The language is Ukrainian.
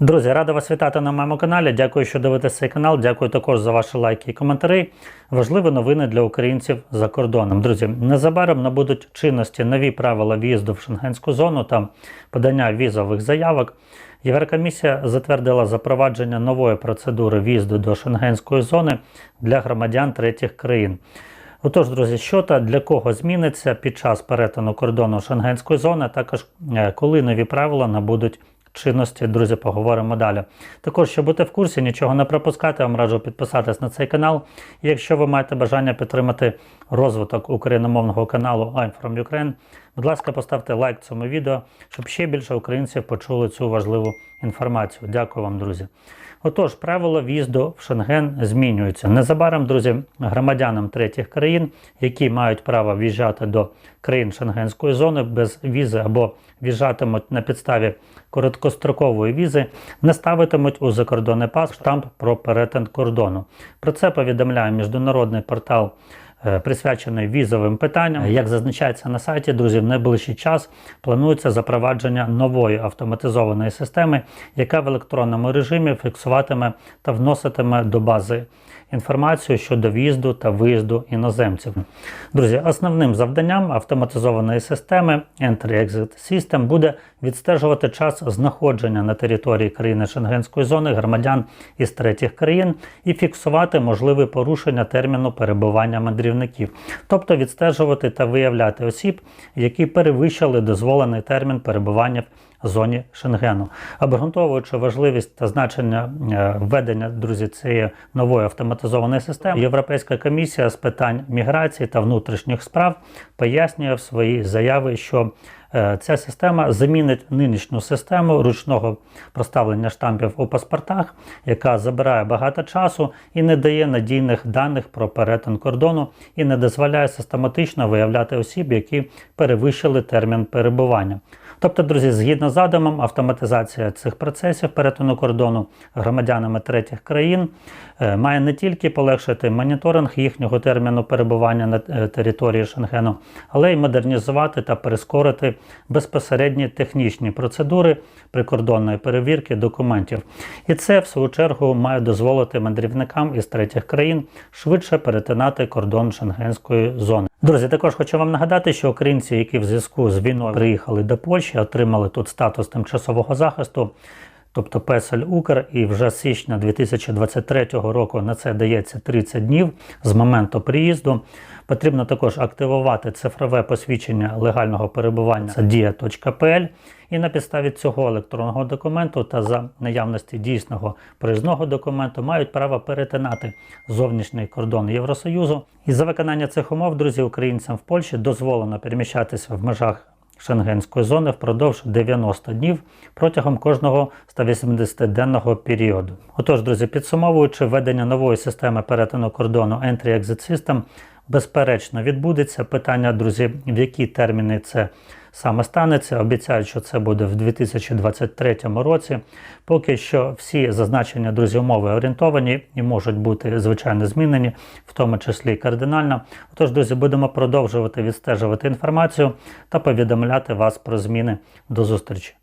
Друзі, рада вас вітати на моєму каналі. Дякую, що дивитесь цей канал. Дякую також за ваші лайки і коментарі. Важливі новини для українців за кордоном. Друзі, незабаром набудуть чинності нові правила в'їзду в шенгенську зону та подання візових заявок. Єврокомісія затвердила запровадження нової процедури в'їзду до шенгенської зони для громадян третіх країн. Отож, друзі, що та для кого зміниться під час перетину кордону шенгенської зони, також е, коли нові правила набудуть чинності, друзі, поговоримо далі. Також, щоб бути в курсі, нічого не пропускати, вам раджу підписатись на цей канал. І якщо ви маєте бажання підтримати розвиток україномовного каналу I'm from Ukraine, будь ласка, поставте лайк цьому відео, щоб ще більше українців почули цю важливу інформацію. Дякую вам, друзі. Отож, правила в'їзду в Шенген змінюються. Незабаром, друзі, громадянам третіх країн, які мають право в'їжджати до країн Шенгенської зони без візи або в'їжджатимуть на підставі короткострокової візи, не ставитимуть у закордонний пас штамп про перетин кордону. Про це повідомляє міжнародний портал. Е, Присвячений візовим питанням, як зазначається на сайті, друзі, в найближчий час планується запровадження нової автоматизованої системи, яка в електронному режимі фіксуватиме та вноситиме до бази інформацію щодо в'їзду та виїзду іноземців. Друзі, основним завданням автоматизованої системи Entry-Exit System буде відстежувати час знаходження на території країни Шенгенської зони громадян із третіх країн і фіксувати можливі порушення терміну перебування мандрівників, тобто відстежувати та виявляти осіб, які перевищили дозволений термін перебування в зоні Шенгену. Обґрунтовуючи важливість та значення е, введення друзі цієї нової автоматизованої системи, Європейська комісія з питань міграції та внутрішніх справ пояснює в своїй заяві, що е, Ця система замінить нинішню систему ручного проставлення штампів у паспортах, яка забирає багато часу і не дає надійних даних про перетин кордону і не дозволяє систематично виявляти осіб, які перевищили термін перебування. Тобто, друзі, згідно з задумом, автоматизація цих процесів перетину кордону громадянами третіх країн е, має не тільки полегшити моніторинг їхнього терміну перебування на е, території Шенгену, але й модернізувати та прискорити безпосередні технічні процедури прикордонної перевірки документів. І це, в свою чергу, має дозволити мандрівникам із третіх країн швидше перетинати кордон Шенгенської зони. Друзі, також хочу вам нагадати, що українці, які в зв'язку з війною приїхали до Польщі, отримали тут статус тимчасового захисту, тобто Песель Укр, і вже з січня 2023 року на це дається 30 днів з моменту приїзду. Потрібно також активувати цифрове посвідчення легального перебування dia.pl і на підставі цього електронного документу та за наявності дійсного проїзного документу мають право перетинати зовнішній кордон Євросоюзу. І за виконання цих умов, друзі, українцям в Польщі дозволено переміщатися в межах Шенгенської зони впродовж 90 днів протягом кожного 180-денного періоду. Отож, друзі, підсумовуючи введення нової системи перетину кордону Entry-Exit System, безперечно відбудеться. Питання, друзі, в які терміни це саме станеться. Обіцяють, що це буде в 2023 році. Поки що всі зазначення, друзі, умови орієнтовані і можуть бути звичайно змінені, в тому числі кардинально. Отож, друзі, будемо продовжувати відстежувати інформацію та повідомляти вас про зміни. До зустрічі.